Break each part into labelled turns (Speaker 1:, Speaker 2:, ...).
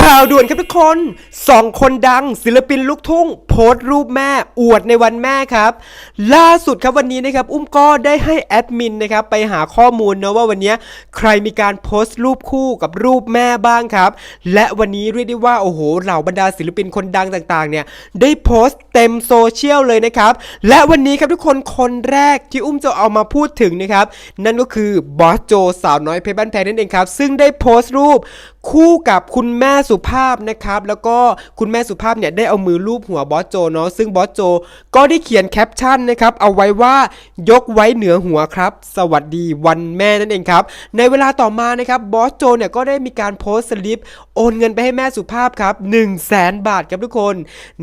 Speaker 1: ข่าวด่วนครับทุกคนสองคนดังศิลปินลูกทุ่ง พสต์รูปแม่อวดในวันแม่ครับ ล่าสุดครับวันนี้นะครับอุ้มก็ได้ให้แอดมินนะครับไปหาข้อมูลนะว่าวันนี้ใครมีการโพสต์รูปคู่กับรูปแม่บ้างครับ และวันนี้เรียกได้ว่าโอ้โหเหล่าบรรดาศิลปินคนดังต่างๆเนี่ยได้โพสต์เต็มโซเชียลเลยนะครับและวันนี้ครับทุกคนคนแรกที่อุ้มจะเอามาพูดถึงนะครับนั่นก็คือบอสโจสาวน้อยเพชรบ้านแพงนั่นเองครับซึ่งได้โพสต์รูปคู่กับคุณแม่สุภาพนะครับแล้วก็คุณแม่สุภาพเนี่ยได้เอามือลูบหัวบอสโจเนาะซึ่งบอสโจก็ได้เขียนแคปชั่นนะครับเอาไว้ว่ายกไว้เหนือหัวครับ สวัสดีวันแม่นั่นเองครับ ในเวลาต่อมานะครับบอสโจเนี่ยก็ได้มีการโพสต์สลิปโอนเงินไปให้แม่สุภาพครับ1 0 0 0 0แสนบาทครับทุกคน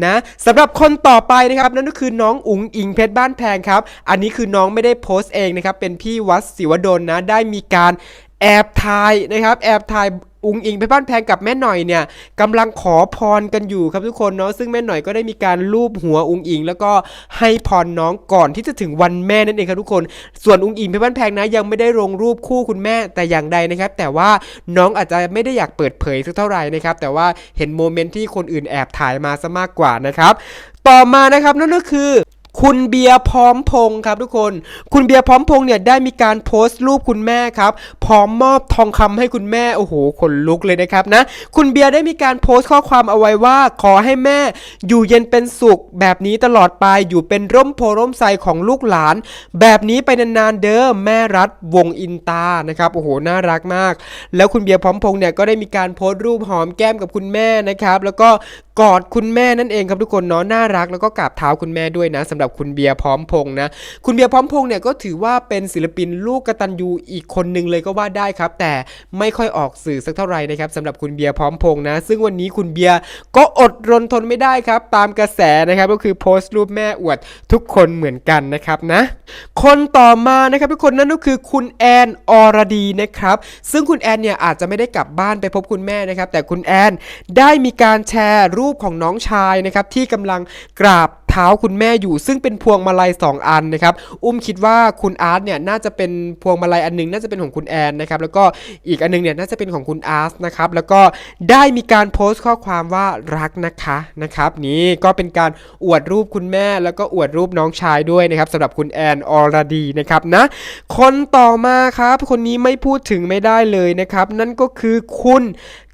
Speaker 1: นะสำหรับคนต่อไปนะครับนั่นก็คือน้องอุ๋งอิงเพชรบ้านแพงครับ อันนี้คือน้องไม่ได้โพสต์เองนะครับเป็นพี่วัดศิวดลนะได้มีการแอบถ่ายนะครับแอบถ่ายอุงอิงไปบ้านแพงกับแม่หน่อยเนี่ยกำลังขอพรกันอยู่ครับทุกคนเนาะซึ่งแม่หน่อยก็ได้มีการลูบหัวอุงอิง แล้วก็ให้พรน้องก่อนที่จะถึงวันแม่นั่นเองครับทุกคน ส่วนอุงอิงไปบ้านแพงนะยังไม่ได้ลงรูปคู่คุณแม่แต่อย่างใดนะครับ แต่ว่าน้องอาจจะไม่ได้อยากเปิดเผยสักเท่าไหร่นะครับแต่ว่าเห็นโมเมนต์ที่คนอื่นแอบถ่ายมาซะมากกว่านะครับต่อมานะครับนั่นก็คือ คุณเบียร์พร้อมพงษ์ครับทุกคน คุณเบียร์พร้อมพงษ์เนี่ยได้มีการโพสต์รูปคุณแม่ครับ พร้อมมอบทองคำให้คุณแม่โอ้โหขนลุกเลยนะครับนะ คุณเบียร์ได้มีการโพสต์ข้อความเอาไว้ว่าขอให้แม่ อยู่เย็นเป็นสุข แบบนี้ตลอดไปอยู่เป็นร่มโพร่มไทรของลูกหลาน แบบนี้ไปนานๆเด้อแม่รัฐวงอินตานะครับโอ้โหน่ารักมาก แล้วคุณเบียร์พร้อมพงษ์เนี่ยก็ได้มีการโพสต์รูปหอมแก้มกับคุณแม่นะครับ แล้วก็กอดคุณแม่นั่นเองครับทุกคนเนาะน่ารักแล้วก็กราบเท้าคุณแม่ด้วยนะสำหรับคุณเบียร์พร้อมพงษ์นะ คุณเบียร์พร้อมพงษ์เนี่ยก็ถือว่าเป็นศิลปินลูกกตัญญูอีกคนหนึ่งเลยก็ว่าได้ครับ แต่ไม่ค่อยออกสื่อสักเท่าไหร่นะครับสำหรับคุณเบียร์พร้อมพงษ์นะ ซึ่งวันนี้คุณเบียร์ก็อดรนทนไม่ได้ครับ ตามกระแสนะครับก็คือโพสต์รูปแม่อวดทุกคนเหมือนกันนะครับนะ คนต่อมานะครับทุกคนนั่นก็คือคุณแอนอรดีนะครับ ซึ่งคุณแอนเนี่ยอาจจะไม่ได้กลับบ้านไปพบคุณแม่นะครับ แต่คุณแอนได้มีการแชร์รูปของน้องชายนะครับที่กำลังกราบเท้าคุณแม่อยู่ ซึ่งเป็นพวงมาลัย 2 อันนะครับ อุ้มคิดว่าคุณอาร์ตเนี่ยน่าจะเป็นพวงมาลัยอันหนึง น่าจะเป็นของคุณแอนนะครับ แล้วก็อีกอันหนึงเนี่ยน่าจะเป็นของคุณอาร์ตนะครับ แล้วก็ได้มีการโพสต์ข้อความว่ารักนะคะนะครับ นี่ก็เป็นการอวดรูปคุณแม่ แล้วก็อวดรูปน้องชายด้วยนะครับสำหรับคุณแอนอรดีนะครับนะ คนต่อมาครับ คนนี้ไม่พูดถึงไม่ได้เลยนะครับ นั่นก็คือคุณ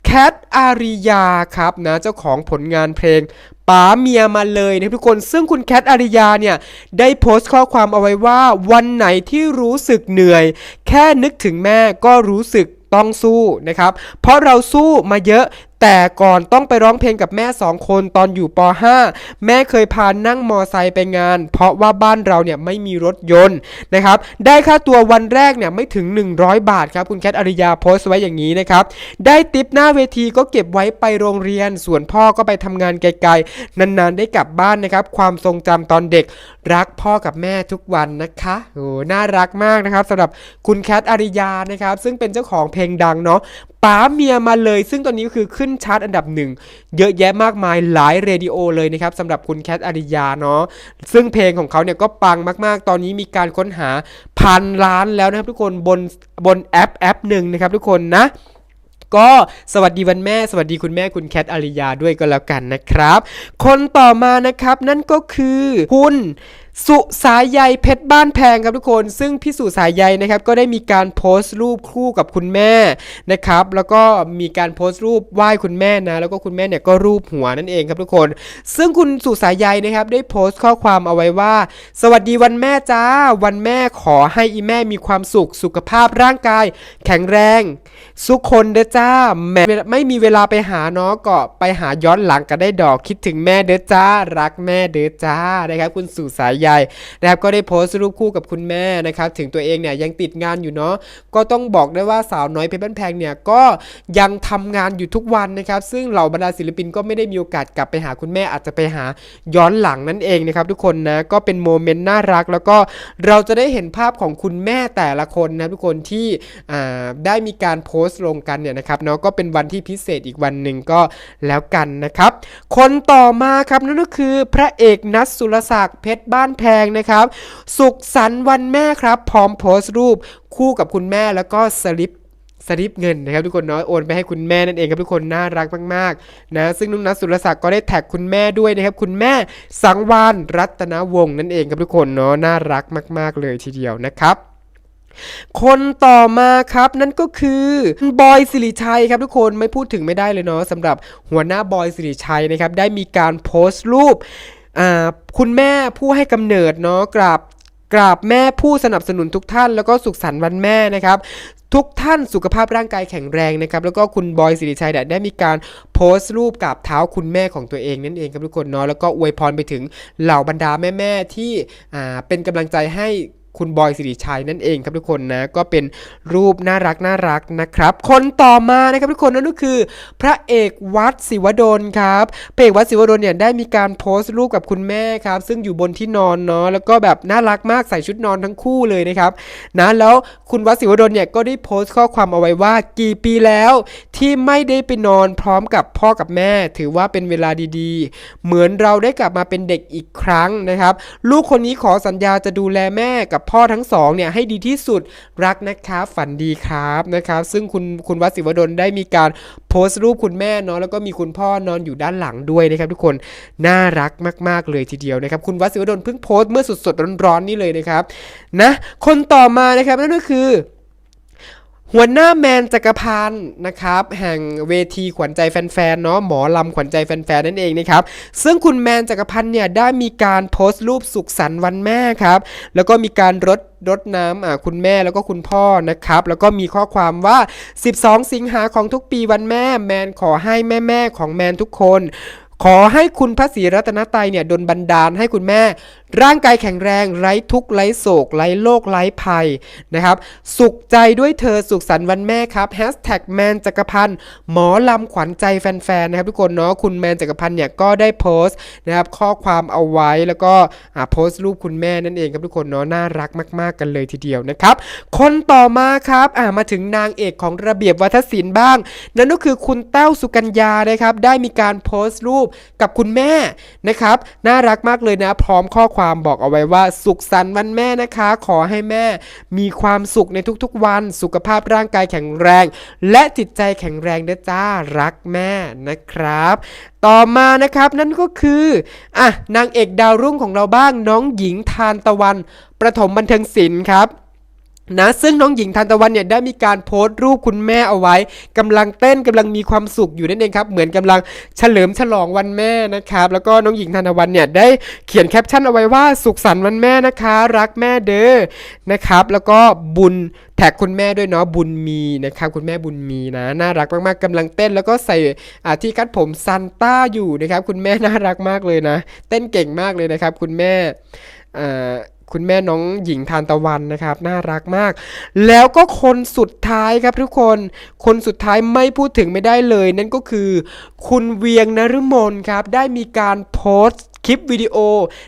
Speaker 1: แคทอาริยาครับนะเจ้าของผลงานเพลง ป๋าเมียมาเลยนะทุกคน ซึ่งคุณแคทอาริยาเนี่ย ได้โพสต์ข้อความเอาไว้ว่า วันไหนที่รู้สึกเหนื่อย แค่นึกถึงแม่ก็รู้สึกต้องสู้นะครับ เพราะเราสู้มาเยอะ แต่ก่อนต้องไปร้องเพลงกับแม่สองคนตอนอยู่ป .5 แม่เคยพานั่งมอไซค์ไปงาน เพราะว่าบ้านเราเนี่ยไม่มีรถยนต์นะครับ ได้ค่าตัววันแรกเนี่ยไม่ถึง 100 บาทครับ คุณแคทอริยาโพสต์ไว้อย่างนี้นะครับ ได้ติปหน้าเวทีก็เก็บไว้ไปโรงเรียน ส่วนพ่อก็ไปทำงานไกลๆ นานๆ ได้กลับบ้านนะครับ ความทรงจำตอนเด็ก รักพ่อกับแม่ทุกวันนะคะโอ้น่ารักมากนะครับสำหรับคุณแคทอริยานะครับ ซึ่งเป็นเจ้าของเพลงดังเนาะป๋าเมียมาเลย ซึ่งตอนนี้ก็คือขึ้นชาร์ตอันดับหนึ่งเยอะแยะมากมายหลายเรดิโอเลยนะครับสำหรับคุณแคทอาริยาเนาะซึ่งเพลงของเขาเนี่ยก็ปังมากๆ ตอนนี้มีการค้นหาพันล้านแล้วนะครับทุกคนบนบนแอปแอปหนึ่งนะครับทุกคนนะก็สวัสดีวันแม่สวัสดีคุณแม่คุณแคทอาริยาด้วยก็แล้วกันนะครับ คนต่อมานะครับนั่นก็คือคุณ สุสายใยเพชรบ้านแพงครับทุกคน ซึ่งพี่สุสายใยนะครับก็ได้มีการโพสต์รูปคู่กับคุณแม่นะครับ แล้วก็มีการโพสต์รูปไหว้คุณแม่นะ แล้วก็คุณแม่เนี่ยก็รูปหัวนั่นเองครับทุกคน ซึ่งคุณสุสายใยนะครับได้โพสต์ข้อความเอาไว้ว่า สวัสดีวันแม่จ้า วันแม่ขอให้อีแม่มีความสุขสุขภาพร่างกาย แข็งแรงสุขคนเด้อจ้าแม่ไม่มีเวลาไปหาเนาะก็ไปหาย้อนหลังกันได้ดอกคิดถึงแม่เด้อจ้า รักแม่เด้อจ้านะครับคุณสุสายใยนะครับก็ได้โพสต์รูปคู่กับคุณแม่นะครับถึงตัวเองเนี่ยยังติดงานอยู่เนาะก็ต้องบอกได้ว่าสาวน้อยเพชรบ้านแพงเนี่ยก็ยังทำงานอยู่ทุกวันนะครับซึ่งเหล่าบรรดาศิลปินก็ไม่ได้มีโอกาสกลับไปหาคุณแม่อาจจะไปหาย้อนหลังนั่นเองนะครับทุกคนนะก็เป็นโมเมนต์น่ารัก แล้วก็เราจะได้เห็นภาพของคุณแม่แต่ละคนนะทุกคนที่ได้มีการโพสต์ลงกันเนี่ยนะครับเนาะก็เป็นวันที่พิเศษอีกวันหนึ่งก็แล้วกันนะครับ คนต่อมาครับนั่นก็คือพระเอกนัทสุรศักดิ์เพชรบ้านแพงนะครับ สุขสันต์วันแม่ครับ พร้อมโพสต์รูปคู่กับคุณแม่แล้วก็สลิปสลิปเงินนะครับทุกคนเนาะโอนไปให้คุณแม่นั่นเองครับทุกคนน่ารักมากๆนะซึ่งนุ้งนัทสุรศักดิ์ก็ได้แท็กคุณแม่ด้วยนะครับคุณแม่สังวานรัตนวงศ์นั่นเองครับทุกคนเนาะน่ารักมาก ๆ เลยทีเดียวนะครับคนต่อมาครับนั่นก็คือบอยสิริชัยครับทุกคนไม่พูดถึงไม่ได้เลยเนาะสำหรับหัวหน้าบอยสิริชัยนะครับได้มีการโพสต์รูป คุณแม่ผู้ให้กำเนิดเนาะกราบกราบแม่ผู้สนับสนุนทุกท่าน แล้วก็สุขสันต์วันแม่นะครับ ทุกท่านสุขภาพร่างกายแข็งแรงนะครับ แล้วก็คุณบอยสิริชัยได้มีการโพสต์รูปกับเท้าคุณแม่ของตัวเองนั่นเองครับทุกคนเนาะแล้วก็อวยพรไปถึงเหล่าบรรดาแม่ๆที่เป็นกำลังใจให้ คุณบอยสิริชัยนั่นเองครับทุกคนนะก็เป็นรูปน่ารักน่ารักนะครับ คนต่อมานะครับทุกคนนั่นก็คือ พระเอกวัดศิวดลครับพระเอกวัดศิวดลเนี่ยได้มีการโพสต์รูปกับคุณแม่ครับ ซึ่งอยู่บนที่นอนเนาะแล้วก็แบบน่ารักมากใส่ชุดนอนทั้งคู่เลยนะครับนะแล้วคุณวัดศิวดลเนี่ยก็ได้โพสต์ข้อความเอาไว้ว่ากี่ปีแล้ว ที่ไม่ได้ไปนอนพร้อมกับพ่อกับแม่ ถือว่าเป็นเวลาดีๆ เหมือนเราได้กลับมาเป็นเด็กอีกครั้งนะครับ ลูกคนนี้ขอสัญญาจะดูแลแม่กับพ่อทั้งสองเนี่ยให้ดีที่สุดรักนะครับฝันดีครับนะครับ ซึ่งคุณคุณวัชิวดลได้มีการโพสต์รูปคุณแม่เนาะแล้วก็มีคุณพ่อนอนอยู่ด้านหลังด้วยนะครับ ทุกคนน่ารักมาก ๆ เลยทีเดียวนะครับ คุณวัชิวดลเพิ่งโพสต์เมื่อสดๆร้อนๆนี่เลยนะครับนะคนต่อมานะครับนั่นก็คือ หัวหน้าแมนจักรพันธ์นะครับแห่งเวทีขวัญใจแฟนๆเนาะหมอลำขวัญใจแฟนๆนั่นเองนะครับซึ่งคุณแมนจักรพันธ์เนี่ยได้มีการโพสต์รูปสุขสันต์วันแม่ครับแล้วก็มีการรดรดน้ำอ่าคุณแม่แล้วก็คุณพ่อนะครับ แล้วก็มีข้อความว่า 12 สิงหาของทุกปีวันแม่ แมนขอให้แม่ๆของแมนทุกคนขอให้คุณพระศรีรัตนตรัยเนี่ยดลบันดาลให้คุณแม่ ร่างกายแข็งแรงไร้ทุกข์ไร้โศกไร้โรคไร้ภัยนะครับ สุขใจด้วยเธอสุขสันต์วันแม่ครับแฮชแท็กแมนจักรพันธ์หมอลำขวัญใจแฟนๆนะครับทุกคนเนาะคุณแมนจักรพันธ์เนี่ยก็ได้โพสต์นะครับข้อความเอาไว้แล้วก็อ่าโพสต์รูปคุณแม่นั่นเองครับทุกคนเนาะน่ารักมาก ๆ กันเลยทีเดียวนะครับคนต่อมาครับอ่ามาถึงนางเอกของระเบียบวัฒนศิลป์บ้าง นั่นก็คือคุณแต้วสุกัญญานะครับได้มีการโพสต์รูปกับคุณแม่นะครับน่ารักมากเลยนะพร้อมข้อความบอกเอาไว้ว่าสุขสันต์วันแม่นะคะ ขอให้แม่มีความสุขในทุกๆวัน สุขภาพร่างกายแข็งแรง และจิตใจแข็งแรงนะจ้ารักแม่นะครับ ต่อมานะครับนั่นก็คืออะนางเอกดาวรุ่งของเราบ้างน้องหญิงทานตะวันประถมบันเทิงศิลป์ครับ นะซึ่งน้องหญิงทันตะวันเนี่ยได้มีการโพสต์รูปคุณแม่เอาไว้กำลังเต้นกำลังมีความสุขอยู่นั่นเองครับเหมือนกำลังเฉลิมฉลองวันแม่นะครับแล้วก็น้องหญิงทันตะวันเนี่ยได้เขียนแคปชั่นเอาไว้ว่าสุขสันต์วันแม่นะคะ รักแม่เด้อนะครับแล้วก็บุญแท็กคุณแม่ด้วยเนาะบุญมีนะครับคุณแม่บุญมีนะน่ารักมากๆกำลังเต้นแล้วก็ใส่ที่คัดผมซันต้าอยู่นะครับคุณแม่น่ารักมากเลยนะ เต้นเก่งมากเลยนะครับคุณแม่อ่า คุณแม่น้องหญิงทานตะวันนะครับ น่ารักมาก แล้วก็คนสุดท้ายครับทุกคน คนสุดท้ายไม่พูดถึงไม่ได้เลย นั่นก็คือ คุณเวียงนฤมลครับ ได้มีการโพสต์คลิปวิดีโอ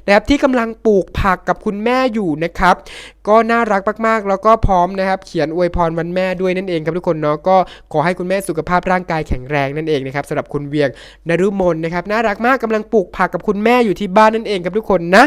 Speaker 1: นะครับที่กำลังปลูกผักกับคุณแม่อยู่นะครับ ก็น่ารักมากๆ แล้วก็พร้อมนะครับ เขียนอวยพรวันแม่ด้วยนั่นเองครับทุกคนเนาะก็ขอให้คุณแม่สุขภาพร่างกายแข็งแรงนั่นเองนะครับสำหรับคุณเวียงนฤมลนะครับน่ารักมากกำลังปลูกผักกับคุณแม่อยู่ที่บ้านนั่นเองครับทุกคนนะ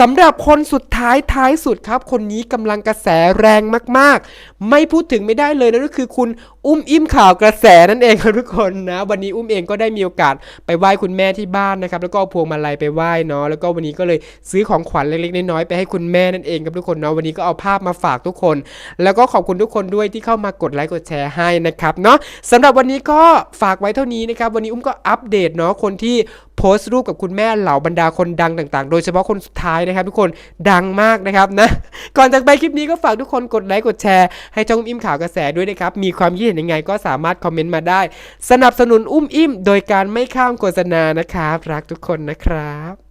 Speaker 1: สำหรับคนสุดท้ายท้ายสุดครับ คนนี้กำลังกระแสแรงมาก ๆ ไม่พูดถึงไม่ได้เลยนั่นก็คือคุณอุ้มอิ่มข่าวกระแสนั่นเองครับทุกคนนะ วันนี้อุ้มเองก็ได้มีโอกาสไปไหว้คุณแม่ที่บ้านนะครับแล้วก็พวงมาลัยไปไหว้เนาะแล้วก็วันนี้ก็เลยซื้อของขวัญเล็กๆน้อยๆไปให้คุณแม่นั่นเองครับทุกคนเนาะวันนี้ก็เอาภาพมาฝากทุกคน แล้วก็ขอบคุณทุกคนด้วยที่เข้ามากดไลค์กดแชร์ให้นะครับเนาะสำหรับวันนี้ก็ฝากไว้เท่านี้นะครับ วันนี้อุ้มก็อัปเดตเนาะคนที่โพสต์รูปกับคุณแม่เหล่าบรรดาคนดังต่างๆ โดยเฉพาะคนสุดท้ายนะครับ ทุกคนดังมากนะครับนะ ก่อนจากไปคลิปนี้ก็ฝากทุกคนกดไลค์กดแชร์ให้ช่องอิ่มข่าวกระแสด้วยนะครับ มีความคิดเห็นยังไงก็สามารถคอมเมนต์มาได้ สนับสนุนอุ้มอิ่ม โดยการไม่ข้ามโฆษณานะครับ รักทุกคนนะครับ